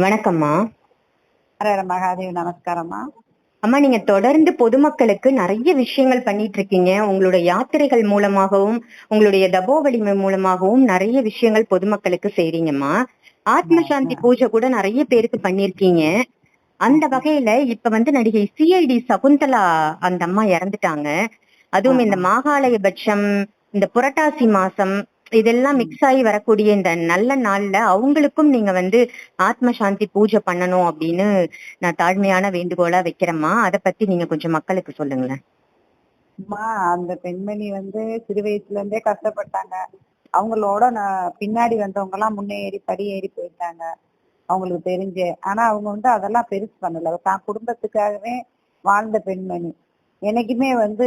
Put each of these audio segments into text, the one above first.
வணக்கம்மா. ஹரஹர மகாதேவ் நமஸ்காரம்மா. அம்மா நீங்க தொடர்ந்து பொதுமக்களுக்கு நிறைய விஷயங்கள் பண்ணிட்டு இருக்கீங்க உங்களுடைய யாத்திரைகள் மூலமாகவும் உங்களுடைய தபோ வலிமை மூலமாகவும் நிறைய விஷயங்கள் பொதுமக்களுக்கு செய்றீங்கம்மா. ஆத்ம சாந்தி பூஜை கூட நிறைய பேருக்கு பண்ணிருக்கீங்க அந்த வகையில இப்ப வந்து நடிகை சிஐடி சகுந்தலா அந்த அம்மா இறந்துட்டாங்க. அதுவும் இந்த மாகாளயபட்சம் இந்த புரட்டாசி மாசம் இதெல்லாம் மிக்ஸ் ஆகி வரக்கூடிய இந்த நல்ல நாள்ல அவங்களுக்கும் நீங்க வந்து ஆத்ம சாந்தி பூஜை பண்ணணும் அப்படின்னு நான் தாழ்மையான வேண்டுகோளா வைக்கிறேம்மா. அத பத்தி நீங்க கொஞ்சம் மக்களுக்கு சொல்லுங்களேன். அந்த பெண்மணி வந்து சிறு வயசுல இருந்தே கஷ்டப்பட்டாங்க. அவங்களோட நான் பின்னாடி வந்தவங்க எல்லாம் முன்னேறி படி ஏறி போயிட்டாங்க. அவங்களுக்கு தெரிஞ்சு. ஆனா அவங்க வந்து அதெல்லாம் பெருசு பண்ணல. தான் குடும்பத்துக்காகவே வாழ்ந்த பெண்மணி. என்னைக்குமே வந்து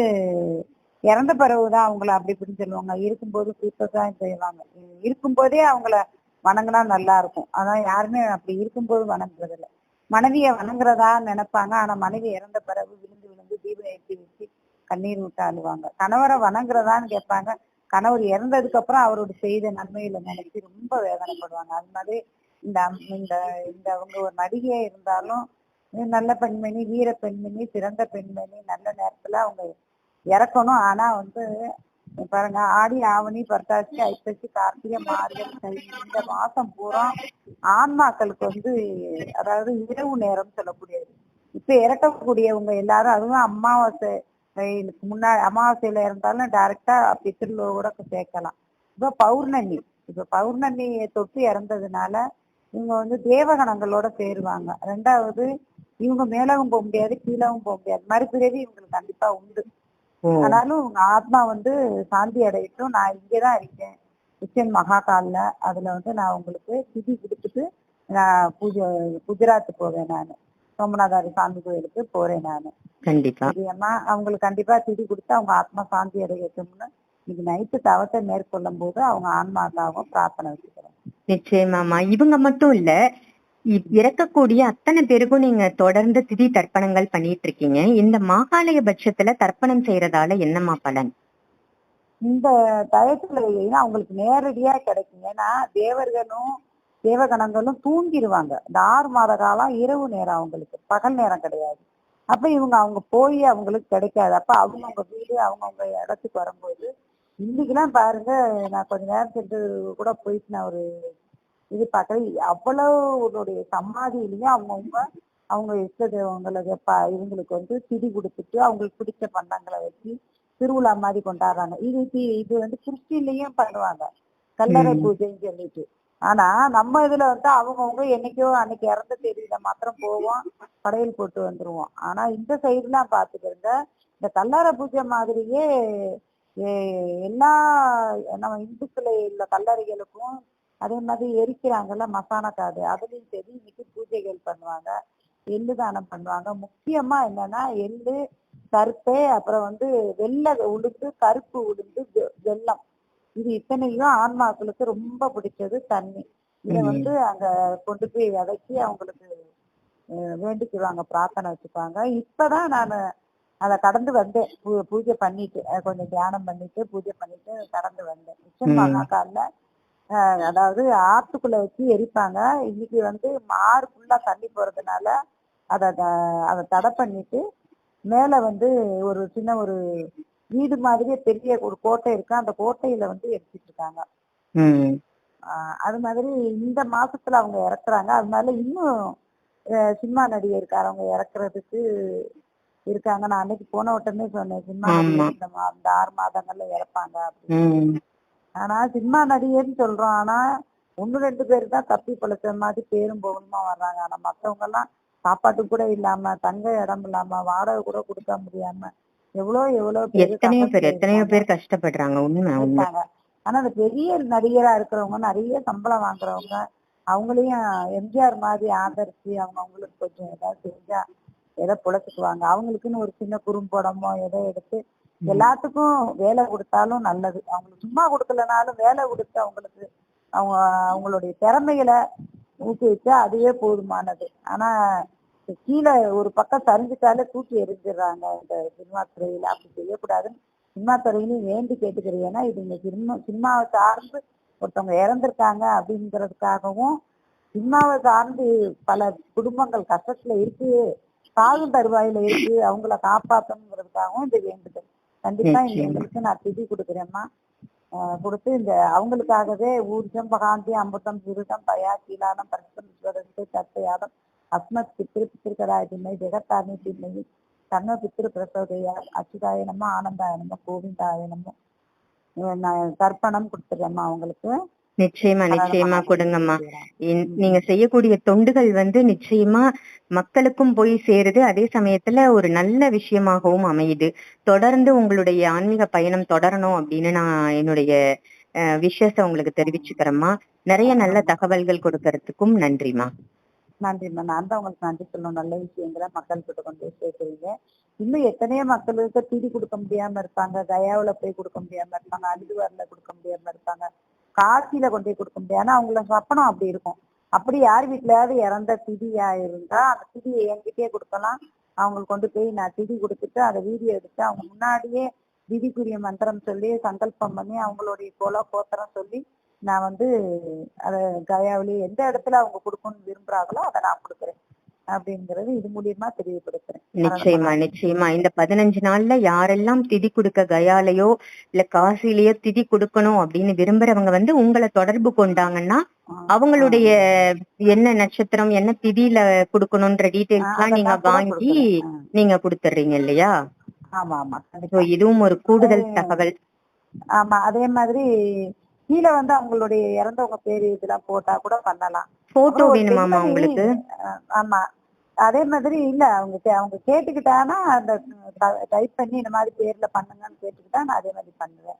இறந்த பிறகுதான் அவங்கள அப்படி இப்படின்னு சொல்லுவாங்க. இருக்கும்போது கூட்டத்தான் செய்வாங்க. இருக்கும்போதே அவங்கள வணங்கினா நல்லா இருக்கும். அதான் யாருமே அப்படி இருக்கும்போது வணங்குறது இல்லை. மனைவிய வணங்குறதா நினைப்பாங்க. ஆனா மனைவி இறந்த பிறகு விழுந்து விழுந்து தீபம் ஏற்றி வச்சு கண்ணீர் விட்டு அழுவாங்க. கணவரை வணங்குறதான்னு கேட்பாங்க. கணவர் இறந்ததுக்கு அப்புறம் அவரோட செய்த நன்மையில நினைச்சு ரொம்ப வேதனைப்படுவாங்க. அது மாதிரி இந்த இந்த இந்த அவங்க ஒரு நடிகையா இருந்தாலும் நல்ல பெண்மணி வீர பெண்மணி சிறந்த பெண்மணி நல்ல நேரத்துல அவங்க இறக்கணும். ஆனா வந்து பாருங்க ஆடி ஆவணி புரட்டாசி ஐப்பசி கார்த்திகை மார்கழி இந்த மாசம் பூரா ஆன்மாக்களுக்கு வந்து அதாவது இரவு நேரம் சொல்லக்கூடியது. இப்ப இறக்கக்கூடியவங்க எல்லாரும் அதுவும் அமாவாசை முன்னாடி அமாவாசையில இருந்தாலும் டைரக்டா பித்திருலோட சேர்க்கலாம். இப்ப பௌர்ணமி இப்ப பௌர்ணமியை தொட்டு இறந்ததுனால இவங்க வந்து தேவகணங்களோட சேருவாங்க. ரெண்டாவது இவங்க மேலவும் போக முடியாது கீழவும் போக முடியாது. மறுபிறவி இவங்களுக்கு கண்டிப்பா உண்டு. ஆனாலும் உங்க ஆத்மா வந்து சாந்தி அடையட்டும். நான் இங்கதான் இருக்கேன். கிச்சன் மகாகால்ல அதுல வந்து நான் உங்களுக்கு திதி கொடுத்துட்டு நான் பூஜை குஜராத் போவேன் நான். சோமநாதாரி சாமி கோயிலுக்கு போறேன் நான். கண்டிப்பா. அவங்களுக்கு கண்டிப்பா திதி கொடுத்து அவங்க ஆத்மா சாந்தி அடையட்டும்னு இன்னைக்கு நைட்டு தவத்தை மேற்கொள்ளும் போது அவங்க ஆன்மாக்காகவும் பிரார்த்தனை வச்சுக்கிறேன் நிச்சயமாமா இவங்க மட்டும் இல்ல இறக்கக்கூடிய அத்தனை பேருக்கும் நீங்க தொடர்ந்து திதி தர்ப்பணங்கள் பண்ணிட்டு இருக்கீங்க இந்த மாகாலய பட்சத்துல தர்ப்பணம் செய்யறதால என்னமா பலன்? இந்த தயத்துல அவங்களுக்கு நேரடியா கிடைக்கும் ஏன்னா தேவர்களும் தேவகணங்களும் தூங்கிடுவாங்க இந்த ஆறு மாத காலம் இரவு நேரம் அவங்களுக்கு. பகல் நேரம் கிடையாது. அப்ப இவங்க அவங்க போய் அவங்களுக்கு கிடைக்காது. அப்ப அவங்கவுங்க வீடு அவங்கவுங்க இடத்துக்கு வரும்போது இன்னைக்கெல்லாம் பாருங்க நான் கொஞ்ச நேரம் சென்று கூட போயிட்டு நான் ஒரு இது பார்க்கறேன் அவ்வளவு உன்னுடைய சமாதியிலையும் அவங்கவுங்க அவங்க இஷ்ட தெய்வங்களுக்கு இவங்களுக்கு வந்து திதி கொடுத்துட்டு அவங்களுக்கு பிடிச்ச பண்டங்களை வச்சு திருவிழா மாதிரி கொண்டாடுறாங்க. இது இது வந்து கிறிஸ்டின்லயும் பண்ணுவாங்க. கல்லறை. பூஜைன்னு சொல்லிட்டு. ஆனா நம்ம இதுல வந்து அவங்கவுங்க என்னைக்கோ அன்னைக்கு இறந்த தேதியில மாத்திரம் போவோம் படையல் போட்டு வந்துருவோம். ஆனா இந்த சைடுலாம் பாத்துக்கிறங்க இந்த கல்லறை பூஜை மாதிரியே எல்லா நம்ம இந்துக்கள் உள்ள கல்லறைகளுக்கும் அதே மாதிரி எரிக்கிறாங்கல்ல மசானா காடு அதுலயும் சரி இன்னைக்கு பூஜைகள் பண்ணுவாங்க எள்ளு தானம் பண்ணுவாங்க. முக்கியமா என்னன்னா எள்ளு கருப்பு அப்புறம் வந்து வெள்ளை உளுந்து கருப்பு உளுந்து வெ- வெல்லம். இது இத்தனையும் ஆன்மாக்களுக்கு ரொம்ப பிடிச்சது தண்ணி. இதை. வந்து அங்க கொண்டு போய் விதைச்சி அவங்களுக்கு வேண்டிக்குவாங்க பிரார்த்தனை வச்சுப்பாங்க இப்பதான் நான் அதை கடந்து வந்தேன். பூ- பூஜை பண்ணிட்டு கொஞ்சம் தியானம் பண்ணிட்டு பூஜை பண்ணிட்டு கடந்து வந்தேன். மிஷன் ம். அதாவது ஆத்துக்குள்ள வச்சு எரிப்பாங்க. இன்னைக்கு வந்து ஆறு ஃபுல்லா தண்ணி போறதுனால அதை அதை தடை பண்ணிட்டு மேல வந்து ஒரு சின்ன ஒரு வீடு மாதிரியே பெரிய ஒரு கோட்டை இருக்கு. அந்த கோட்டையில வந்து எரிச்சிட்டு இருக்காங்க. அது மாதிரி இந்த மாசத்துல அவங்க இறக்குறாங்க. அதனால இன்னும் சினிமா நடிகருக்காரவங்க இறக்குறதுக்கு இருக்காங்க. நான் அன்னைக்கு போன உடனே சொன்னேன் சினிமா. நடிகர் இந்த ஆறு மாதங்கள்ல இறப்பாங்க அப்படின்னு. ஆனா சினிமா நடிகர்னு சொல்றோம். ஆனா ஒண்ணு ரெண்டு பேர் தான் தப்பி பழச்ச மாதிரி பேரும் போகணுமா வர்றாங்க. ஆனா மத்தவங்க எல்லாம் சாப்பாட்டுக்கு கூட இல்லாம தங்க இடம் இல்லாம வாடகை கூட கொடுக்க முடியாம எவ்வளவு பேரு எத்தனையோ பேர் எத்தனையோ. பேர் கஷ்டப்படுறாங்க. உண்மை ஆனா அந்த பெரிய நடிகரா இருக்கிறவங்க நிறைய சம்பளம் வாங்குறவங்க அவங்களையும் எம்ஜிஆர் மாதிரி ஆதரிச்சு அவங்க அவங்களுக்கு கொஞ்சம் ஏதாவது செஞ்சா ஏதோ பொழைச்சுக்குவாங்க அவங்களுக்குன்னு ஒரு சின்ன குறும்படமோ ஏதோ எடுத்து எல்லாத்துக்கும் வேலை கொடுத்தாலும் நல்லது. அவங்களுக்கு சும்மா கொடுக்கலனாலும் வேலை கொடுத்து அவங்களுக்கு அவங்க அவங்களுடைய திறமைகளை ஊக்குவிச்சா அதுவே போதுமானது. ஆனா கீழே ஒரு பக்கம் சரிஞ்சுட்டாலே தூக்கி எரிஞ்சிடுறாங்க இந்த சினிமா துறையில. அப்படி செய்யக்கூடாதுன்னு சினிமா துறையிலையும் வேண்டி கேட்டுக்கிறேன். ஏன்னா இது இந்த சினிமா சினிமாவை சார்ந்து ஒருத்தவங்க இறந்திருக்காங்க அப்படிங்கிறதுக்காகவும் சினிமாவை சார்ந்து பல குடும்பங்கள் கஷ்டத்துல இருக்கு சாகும் தருவாயில இருக்கு அவங்கள காப்பாற்றணுங்கிறதுக்காகவும் இது வேண்டுதல் கண்டிப்பா இந்த. எங்களுக்கு நான் திதி கொடுக்குறேம்மா கொடுத்து இந்த அவங்களுக்காகவே ஊர்ஜம் பகாந்தி அமிர்தம் விருதம் பயா கீழானம் பரிசம் விஸ்வரத்து தத்தையாதம் அஸ்மத் பித்திரு பித்திருக்கராய திண்மை ஜெகத்தானி திண்மை கர்ண பித்திரு பிரசோதயா அச்சுதாய நம்ம ஆனந்தாய நம்ம கோவிந்தாய நம்ம நான் தர்ப்பணம் கொடுத்துறேம்மா அவங்களுக்கு நிச்சயமா நிச்சயமா கொடுங்கம்மா. நீங்க செய்யக்கூடிய தொண்டுகள் வந்து நிச்சயமா மக்களுக்கும் போய் சேருது. அதே சமயத்துல ஒரு நல்ல விஷயமாகவும் அமையுது. தொடர்ந்து உங்களுடைய ஆன்மீக பயணம் தொடரணும் அப்படின்னு நான் என்னுடைய விஷயத்த உங்களுக்கு தெரிவிச்சுக்கிறேம்மா. நிறைய நல்ல தகவல்கள் கொடுக்கறதுக்கும் நன்றிமா நன்றிம்மா. நான் தான் உங்களுக்கு நன்றி சொல்லணும். நல்ல விஷயங்களை மக்கள் கிட்ட கொண்டு போய் சேர்க்குறீங்க. இன்னும் எத்தனையோ மக்களுக்கு திதி கொடுக்க முடியாம இருப்பாங்க. கயாவுல போய் கொடுக்க முடியாம இருப்பாங்க. அழுதுவார்ல கொடுக்க முடியாம இருப்பாங்க. காசில கொண்டு போய் கொடுக்க முடியாது. ஏன்னா அவங்கள சப்பனம் அப்படி இருக்கும். அப்படி யார் வீட்லயாவது இறந்த திதியா இருந்தா அந்த திதியை என்கிட்டயே கொடுக்கலாம். அவங்களுக்கு கொண்டு போய் நான் திதி கொடுத்துட்டு அதை வீடியோ எடுத்து அவங்க முன்னாடியே திதிக்குரிய மந்திரம் சொல்லி சங்கல்பம் பண்ணி அவங்களுடைய குல கோத்திரம் சொல்லி நான் வந்து அதை கயாவிலே எந்த இடத்துல அவங்க கொடுக்கணும்னு விரும்புறாங்களோ அதை நான் கொடுக்குறேன். அப்படிங்கிறது இது மூலியமா தெரியப்படுத்துறேன். நிச்சயமா நிச்சயமா. இந்த பதினஞ்சு நாள்ல யாரெல்லாம் திதி கொடுக்க கயாலையோ இல்ல காசிலேயோ திதி கொடுக்கணும் அப்படின்னு விரும்புறவங்க வந்து உங்களை தொடர்பு கொண்டாங்கன்னா அவங்களுடைய என்ன நட்சத்திரம் என்ன திதியில கொடுக்கணும்ன்ற டீடைல்ஸ் நீங்க வாங்கி நீங்க கொடுத்துடுறீங்க இல்லையா? ஆமா ஆமா. இதுவும் ஒரு கூடுதல் தகவல். ஆமா அதே மாதிரி கீழே வந்து அவங்களுடைய இறந்தவங்க பேரு இதெல்லாம் போட்டா கூட பண்ணலாம். போட்டோ வேணுமாமா உங்களுக்கு? ஆமா. அதே மாதிரி இல்ல அவங்க அவங்க கேட்டுக்கிட்டானா அந்த டைப் பண்ணி இந்த மாதிரி பேர்ல பண்ணுங்கன்னு கேட்டுக்கிட்டா நான் அதே மாதிரி பண்ணுவேன்.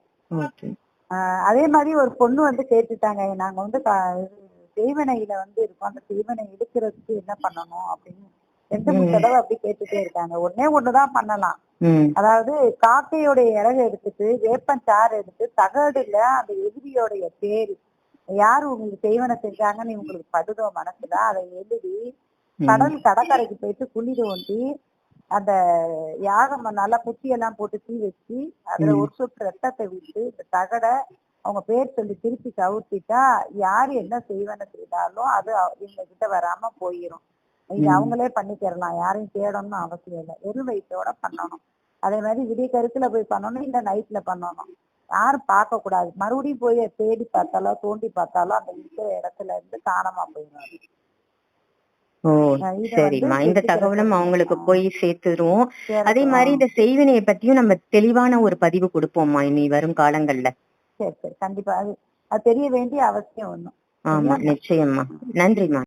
அதே மாதிரி ஒரு பொண்ணு வந்து கேட்டுட்டாங்க நாங்க வந்து செய்வனையில வந்து இருக்கோம். அந்த செய்வனை எடுக்கிறதுக்கு என்ன பண்ணணும்? அப்படின்னு ரெண்டு மூணு. தடவை அப்படி கேட்டுட்டே இருக்காங்க ஒண்ணே ஒண்ணுதான் பண்ணலாம் அதாவது காக்கையோடைய இறகு எடுத்துட்டு வேப்பஞ்சாறு எடுத்து தகடுல அந்த எதிரியோடைய பேரு யாரு உங்களுக்கு செய்வனை செஞ்சாங்கன்னு உங்களுக்கு படுதோ மனசுல அதை எழுதி. கடல் கடற்கரைக்கு போயிட்டு குழி தோண்டி அந்த யாகம் நல்லா குத்தி எல்லாம் போட்டு தீ வச்சு அதுல. ஒரு சொட்டு ரத்தத்தை விட்டு இந்த தகடை அவங்க பேர் சொல்லி திருப்பி கவுத்திட்டா யாரு என்ன செய்வன செய்தாலும் அது இவங்க கிட்ட வராம போயிரும் இது. அவங்களே பண்ணிக்கிறலாம் யாரையும் தேடணும்னு அவசியம் இல்லை. வெறும் வயிற்றோட பண்ணணும். அதே மாதிரி விடிய கருத்துல போய் பண்ணணும். இல்ல நைட்ல பண்ணணும். யாரும் பார்க்க கூடாது. மறுபடியும் போய் தேடி பார்த்தாலோ தோண்டி பார்த்தாலோ அந்த இருக்கிற இடத்துல இருந்து காணாம போயிடும். ஓ சரிம்மா இந்த தகவலும். அவங்களுக்கு. போய் சேர்த்துருவோம். சரி, அதே மாதிரி இந்த செய்வினையை பத்தியும் நம்ம தெளிவான ஒரு பதிவு கொடுப்போம்மா இனி வரும் காலங்கள்ல. சரி சரி. கண்டிப்பா. அது அது தெரிய வேண்டிய அவசியம் ஒண்ணும். ஆமா. நிச்சயம்மா நன்றிம்மா.